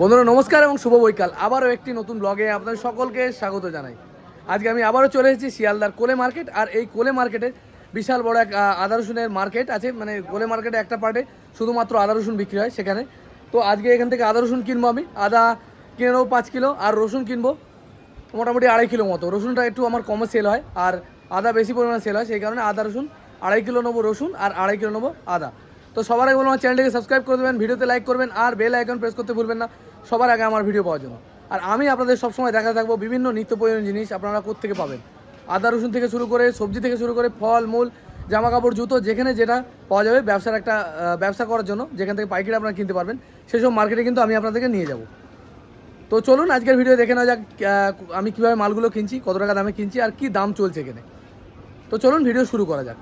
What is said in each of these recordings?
বন্ধুরা, নমস্কার এবং শুভ বৈকাল। আবারও একটি নতুন ব্লগে আপনাদের সকলকে স্বাগত জানাই। আজকে আমি আবারও চলে এসেছি শিয়ালদার কোলে মার্কেট আর এই কোলে মার্কেটে বিশাল বড় এক আদা রসুনের মার্কেট আছে। মানে কোলে মার্কেটে একটা পার্টে শুধুমাত্র আদা রসুন বিক্রি হয় সেখানে। তো আজকে এখান থেকে আদা রসুন কিনবো আমি। আদা কিনে নেব পাঁচ কিলো, আর রসুন কিনবো মোটামুটি আড়াই কিলো মতো। রসুনটা একটু আমার কমে সেল হয়, আর আদা বেশি পরিমাণে সেল হয়, সেই কারণে আদা রসুন আড়াই কিলো নেব রসুন, আর আড়াই কিলো নেব আদা। তো সবার আগে বলব, আমার চ্যানেলটিকে সাবস্ক্রাইব করে দেবেন, ভিডিওতে লাইক করবেন, আর বেল আইকন প্রেস করতে ভুলবেন না। সবার আগে আমার ভিডিও পাওয়ার জন্য। আর আমি আপনাদের সবসময় দেখা থাকব বিভিন্ন নিত্য প্রয়োজনীয় জিনিস, আপনারা কোত্থেকে পাবেন? আদা, রসুন থেকে শুরু করে, সবজি থেকে শুরু করে, ফল, মূল জামা কাপড় জুতো, যেখানে যেটা পাওয়া যাবে ব্যবসার একটা ব্যবসা করার জন্য, যেখান থেকে পাইকারি আপনারা কিনতে পারবেন, সেসব মার্কেটে কিন্তু আমি আপনাদেরকে নিয়ে যাব। তো চলুন, আজকের ভিডিও দেখে নেওয়া যাক আমি কীভাবে মালগুলো কিনছি, কত টাকা দামে কিনছি, আর কি দাম চলছে এখানে। তো চলুন ভিডিও শুরু করা যাক।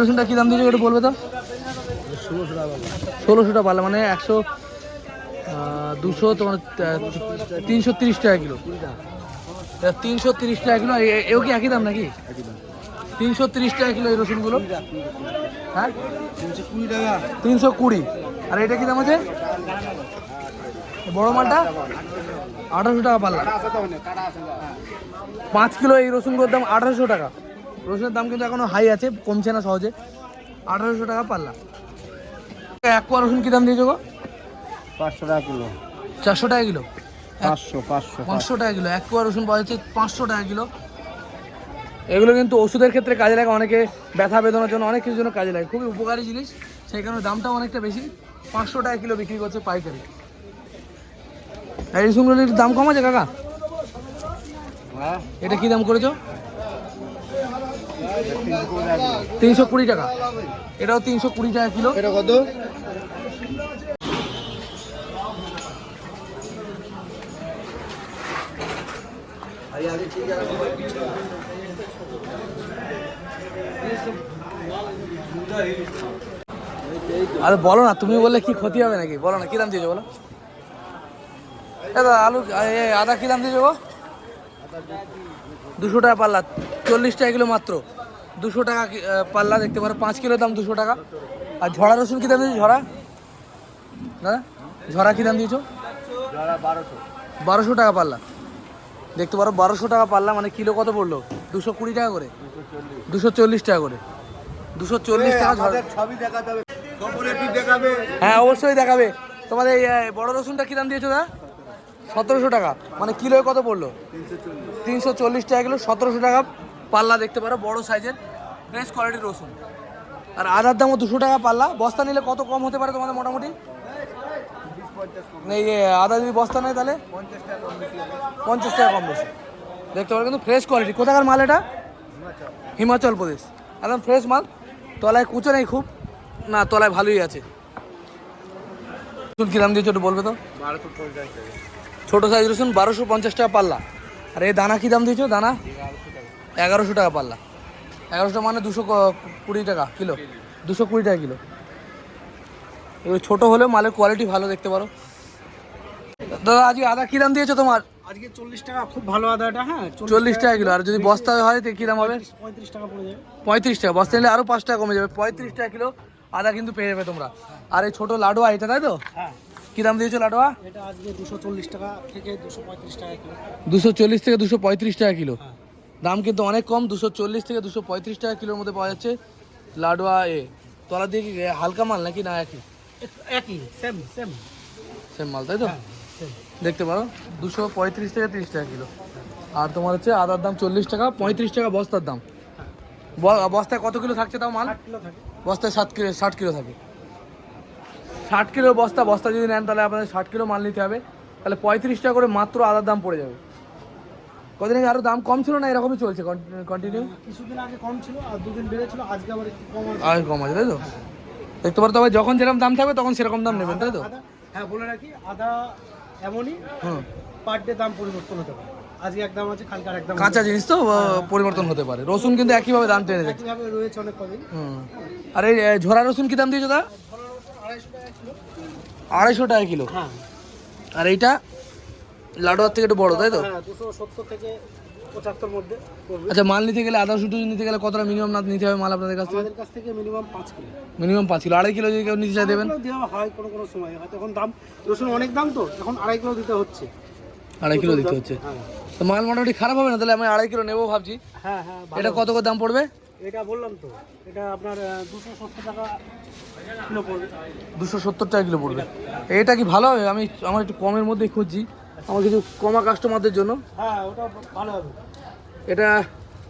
রসুনটা কি দাম দিয়েছে একটু বলবে তো? ষোলোশো টাকা পারলে মানে একশো দুশো তোমার তিনশো তিরিশ টাকা কিলো। তিনশো তিরিশ টাকা কিলো এও কি একই দাম নাকি? তিনশো তিরিশ টাকা কিলো এই রসুনগুলো? হ্যাঁ? তিনশো কুড়ি আর এটা কি দাম আছে? বড় মালটা? আঠারোশো টাকা পাল্লা পাঁচ কিলো এই রসুনগুলোর দাম আঠারোশো টাকা। রসুনের দাম কিন্তু এখনও হাই আছে কমছে না সহজে। আঠারোশো টাকা পাল্লা এক কোয়া রসুন কি দাম দিয়েছ গো? পাঁচশো টাকা কিলো। চারশো টাকা কিলো? পাঁচশো পাঁচশো পাঁচশো টাকা কিলো। এক কোয়া রসুন পাওয়া যাচ্ছে পাঁচশো টাকা কিলো। এগুলো কিন্তু ওষুধের ক্ষেত্রে কাজে লাগে অনেকে ব্যথা বেদনার জন্য অনেক কিছুর জন্য কাজে লাগে। খুবই উপকারী জিনিস। সেই কারণে দামটাও অনেকটা বেশি। পাঁচশো টাকা কিলো বিক্রি করছে পাইকারি। এই রসুনগুলির দাম কম আছে কাকা? হ্যাঁ। এটা কি দাম করেছ? তিনশো কুড়ি টাকা। এটাও তিনশো কুড়ি টাকা কিলো। এটা কত? আরে বলো না তুমি বললে কি ক্ষতি হবে নাকি? বলো না কি দাম দিয়েছ বলো? এ দাদা আলু আদা কি দাম দিয়েছ গো? দুশো টাকা পাল্লা চল্লিশ টাকা কিলো মাত্র। দুশো টাকা কি- পাল্লা দেখতে পারো পাঁচ কিলো দাম দুশো টাকা। আর ঝরা রসুন কি দাম দিয়েছ ঝরা? দাদা ঝরা কি দাম দিয়েছ? বারোশো টাকা পাল্লা। দেখতে পারো বারোশো টাকা পাল্লা মানে কিলো কত পড়ল? দুশো কুড়ি টাকা করে। দুশো চল্লিশ টাকা করে। দুশো চল্লিশ টাকা দেখাতে হবে হ্যাঁ অবশ্যই দেখাবে। তোমাদের বড় রসুনটা কি দাম দিয়েছ দা সতেরোশো টাকা। মানে কিলোয় কত পড়ল? তিনশো চল্লিশ টাকা কিলো সতেরোশো টাকা পাল্লা দেখতে পারো বড় সাইজের ফ্রেশ কোয়ালিটির রসুন। আর আদার দামও দুশো টাকা পাল্লা। বস্তা নিলে কত কম হতে পারে তোমাদের মোটামুটি? আদা যদি বস্তা নেয় তাহলে? পঞ্চাশ টাকা কম বেশি দেখতে পারো কিন্তু ফ্রেশ কোয়ালিটি কোথাকার মাল এটা? হিমাচল। প্রদেশ। একদম ফ্রেশ মাল। তলায় কুচো নেই খুব। না তলায় ভালোই আছে। রসুন কী দাম দিয়েছ একটু বলবে তো? ছোটো সাইজ রসুন বারোশো পঞ্চাশ টাকা পাল্লা। আর এই দানা কী দাম দিয়েছ? দানা? এগারোশো টাকা। পাল্লা। এগারোশো মানে দুশো কুড়ি টাকা কিলো। দুশো কুড়ি টাকা কিলো। এগুলো ছোটো হলেও মালের কোয়ালিটি ভালো দেখতে পারো। দাদা আজকে আদা কী দাম দিয়েছ তোমার? আজকে চল্লিশ টাকা খুব ভালো আদাটা হ্যাঁ চল্লিশ টাকা কিলো আর যদি বস্তা হয় তো কী দাম হবে? পঁয়ত্রিশ টাকা পড়ে যাবে। পঁয়ত্রিশ টাকা বস্তা নিলে আরও পাঁচ টাকা কমে যাবে। পঁয়ত্রিশ টাকা কিলো আদা কিন্তু পেয়ে যাবে তোমরা। আর এই ছোটো লাডুয়া এটা তাই তো? হ্যাঁ। কী দাম দিয়েছ লাডুয়া এটা আজকে দুশো চল্লিশ টাকা থেকে দুশো পঁয়ত্রিশ টাকা কিলো। দুশো চল্লিশ থেকে দুশো পঁয়ত্রিশ টাকা কিলো। হ্যাঁ। দাম কিন্তু অনেক কম দুশো চল্লিশ থেকে দুশো পঁয়ত্রিশ টাকা কিলোর মধ্যে পাওয়া যাচ্ছে লাডুয়া এ। তলা দিয়ে কি হালকা মাল নাকি না একই? একই সেম সেম সেম মাল তাই তো? সেম দেখতে পারো দুশো পঁয়ত্রিশ থেকে তিরিশ টাকা কিলো। আর তোমার হচ্ছে আদার দাম চল্লিশ টাকা পঁয়ত্রিশ টাকা বস্তার দাম। ব- বস্তায় কত কিলো থাকছে তাও মাল? কিলো বস্তায় সাত কিলো ষাট কিলো থাকে। ষাট কিলোর বস্তা বস্তা যদি নেন তাহলে আপনাদের ষাট কিলো মাল নিতে হবে। তাহলে পঁয়ত্রিশ টাকা করে মাত্র আদার দাম পড়ে যাবে। কদিন আগে আরও দাম কম ছিল না এরকমই চলছে কন্টিনিউ কিছুদিন আগে কম ছিল আর দুদিন বেড়েছিল আজকে আবার একটু কম আছে। আর কম আছে তাই তো? দেখতে পারো তবে যখন যেরকম দাম থাকবে তখন সেরকম দাম নেবেন তাই তো? হ্যাঁ বলে রাখি আদা এমনই হুম। পার ডে দাম পরিবর্তন হতে পারে। আজকে এক দাম আছে কালকে আর এক দাম কাঁচা জিনিস তো পরিবর্তন হতে পারে। রসুন কিন্তু একইভাবে দাম টেনে যাচ্ছে। একইভাবে রয়েছে অনেক কদিন। হুম। আর এই ঝোরা রসুন কি দাম দিয়েছ দা আড়াইশো টাকা কিলো আড়াইশো টাকা কিলো। হ্যাঁ। আর এইটা লাডুয়ার থেকে একটু বড় তাই তো? হ্যাঁ দুশো সত্তর থেকে পঁচাত্তর মধ্যে আচ্ছা মাল নিতে গেলে আদা শুধু নিতে গেলে কতটা মিনিমাম না নিতে হবে মাল আপনাদের কাছ থেকে? আমাদের কাছ থেকে মিনিমাম পাঁচ কিলো। মিনিমাম পাঁচ কিলো। আড়াই কিলো যদি কেউ নিতে চাই দেবেন? দেওয়া হয় কোনো কোনো সময়। হয়তো এখন দাম রসুন অনেক দাম তো এখন আড়াই কিলো দিতে হচ্ছে। আড়াই কিলো দিতে হচ্ছে। হ্যাঁ। তো মাল মোটামুটি খারাপ হবে না? তাহলে আমি আড়াই কিলো নেব ভাবছি। হ্যাঁ হ্যাঁ এটা কত করে দাম পড়বে? এটা বললাম তো এটা আপনার দুশো সত্তর টাকা কিলো পড়বে। দুশো সত্তর টাকা কিলো পড়বে। এটা কি ভালো হবে? আমি আমার একটু কমের মধ্যেই খুঁজছি। আমার কিছু কমা কাস্টমারদের জন্য। হ্যাঁ ওটা ভালো হবে। এটা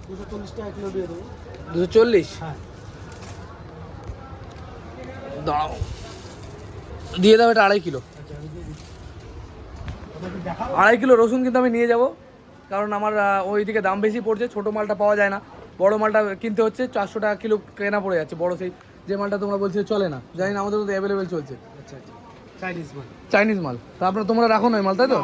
দুশো চল্লিশ টাকা কিলো দিয়ে দেবো। দুশো চল্লিশ? হ্যাঁ। দাঁড়াও দিয়ে দাও এটা আড়াই কিলো। আচ্ছা আড়াই কিলো রসুন কিন্তু আমি নিয়ে যাব। কারণ আমার ওইদিকে দাম বেশি পড়ছে ছোটো মালটা পাওয়া যায় না। বড় মালটা কিনতে হচ্ছে চারশো টাকা কিলো কেনা পড়ে যাচ্ছে। বড় সেই যে মালটা তোমরা বলছো চলে না। জানি না আমাদের তো অ্যাভেলেবেল চলছে। আচ্ছা আচ্ছা। চাইনিজ মাল। চাইনিজ মাল। তা আপনার তোমরা রাখো না মাল তাই তো।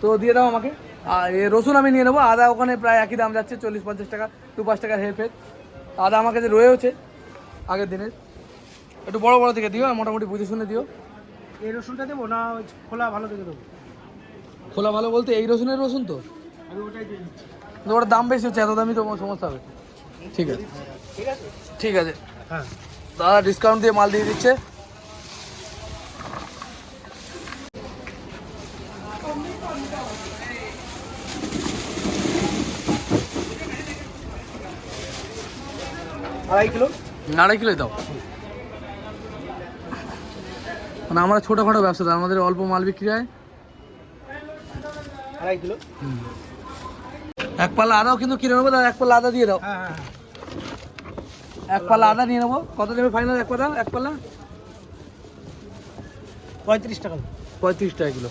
তো দিয়ে দাও আমাকে। আর এ রসুন আমি নিয়ে নেব। আদা ওখানে প্রায় একই দাম যাচ্ছে চল্লিশ পঞ্চাশ টাকা দু পাঁচ টাকার হেল্পের আদা আমার কাছে রয়েওছে আগের দিনের। একটু বড় বড় থেকে দিও মোটামুটি বুঝে শুনে দিও। এই রসুনটা দেবো না খোলা ভালো থেকে দেবো? খোলা ভালো বলতে এই রসুনের রসুন তো? আমি ওটাই দিয়ে দিচ্ছি। ওটার দাম বেশি হচ্ছে এত দামই তো সমস্যা হবে। ঠিক আছে। ঠিক আছে। ঠিক আছে। হ্যাঁ। দাদা ডিসকাউন্ট দিয়ে মাল দিয়ে দিচ্ছে। আড়াই কিলো? আড়াই কিলোই দাও। মানে আমরা ছোটোখাটো ব্যবসাদার আমাদের অল্প মাল বিক্রি হয়। আড়াই কিলো? এক পাল্লা আদাও কিন্তু কিনে নেব দাদা এক পাল্লা আদা দিয়ে দাও। হ্যাঁ হ্যাঁ হ্যাঁ। এক পাল্লা আদা নিয়ে নেব। কত নেবে ফাইনাল এক পাল্লা? এক পাল্লা? পঁয়ত্রিশ টাকা। পঁয়ত্রিশ টাকা কিলো।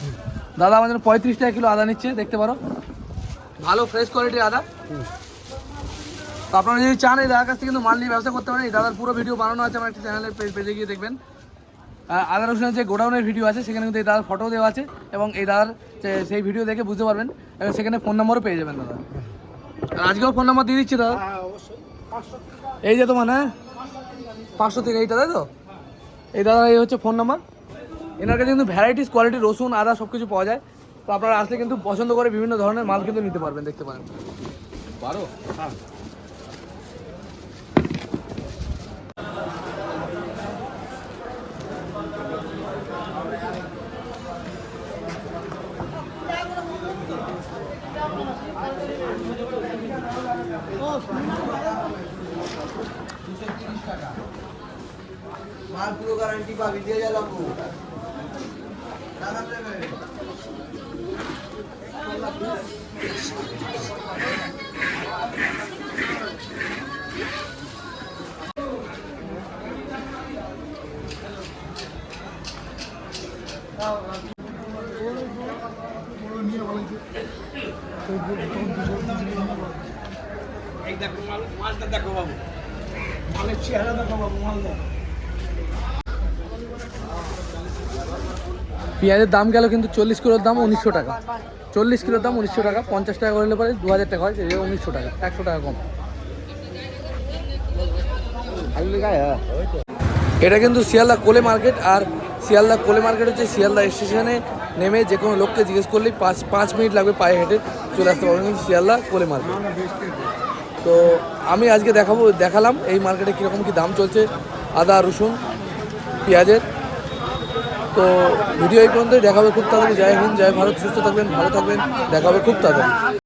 দাদা আমাদের পঁয়ত্রিশ টাকা কিলো আদা নিচ্ছে দেখতে পারো। ভালো ফ্রেশ কোয়ালিটির আদা। তো আপনারা যদি চান এই দাদার কাছ থেকে কিন্তু মাল নিয়ে ব্যবসা করতে পারেন। এই দাদার পুরো ভিডিও বানানো আছে আমার একটা চ্যানেলের পেজে গিয়ে দেখবেন। আদা রসুনের যে গোডাউনের ভিডিও আছে সেখানে কিন্তু এই দাদার ফটো দেওয়া আছে এবং এই দাদার সেই ভিডিও দেখে বুঝতে পারবেন। এবং সেখানে ফোন নম্বরও পেয়ে যাবেন দাদা। আজকেও ফোন নাম্বার দিয়ে দিচ্ছি দাদা। হ্যাঁ অবশ্যই। এই যে তোমার হ্যাঁ? পাঁচশো তিন এইটা, তাই তো? এই দাদা, এই হচ্ছে ফোন নাম্বার এনার কাছে কিন্তু ভ্যারাইটিস কোয়ালিটি রসুন, আদা সব কিছু পাওয়া যায়। তো আপনারা আসলে কিন্তু পছন্দ করে বিভিন্ন ধরনের মাল কিন্তু নিতে পারবেন, দেখতে পারেন। বারো? হ্যাঁ মাল পুরো গ্যারান্টি পাবি দিয়ে গেলাম এই দেখো মাল মালটা দেখো বাবু মালের চেহারা দেখো বাবু মাল দেখো পেঁয়াজের দাম গেল কিন্তু চল্লিশ কিলোর দাম উনিশশো টাকা। চল্লিশ কিলোর দাম উনিশশো টাকা, পঞ্চাশ টাকা করলে পরে দু হাজার টাকা হয় উনিশশো টাকা, একশো টাকা কম। এটা কিন্তু শিয়ালদা কোলে মার্কেট, আর শিয়ালদা কোলে মার্কেট হচ্ছে শিয়ালদা স্টেশনে নেমে যে কোনো লোককে জিজ্ঞেস করলেই পাঁচ পাঁচ মিনিট লাগবে পায়ে হেঁটে চলে আসতে পারবেন কিন্তু শিয়ালদা কোলে মার্কেট। তো আমি আজকে দেখাবো, দেখালাম এই মার্কেটে কীরকম কী দাম চলছে, আদা, রসুন, পেঁয়াজের। তো ভিডিও এই পর্যন্তই। দেখাবে খুব তাড়াতাড়ি। জয় হিন্দ, জয় ভারত। সুস্থ থাকবেন, ভালো থাকবেন। দেখাবে খুব তাড়াতাড়ি।